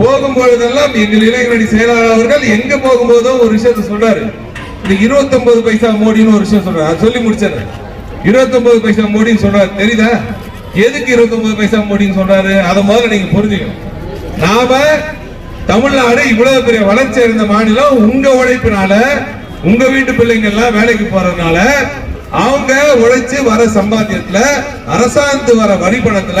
போகும்பொழுதெல்லாம் எங்கள் இளைஞரணி செயலாளர் அவர்கள் எங்க போகும்போதோ ஒரு விஷயத்த சொல்றாரு. இந்த 29 பைசா மோடின்னு ஒரு விஷயம் சொல்றாரு. சொல்லி முடிச்சாரு 29 பைசா மோடின்னு சொல்றாரு தெரியுதா? எதுக்கு 29 பைசா மோடின்னு சொல்றாரு அதை முதல்ல நீங்க புரிஞ்சுக்கணும். நாம தமிழ்நாடு இவ்வளவு பெரிய வளர்ச்சி அடைந்த மாநிலம். உங்க உழைப்பினால உங்க வீட்டு பிள்ளைங்க எல்லாம் வேலைக்கு போறதுனால அவங்க உழைச்சு வர சம்பாத்தியத்துல அரசாங்கத்து வர வரி பணத்துல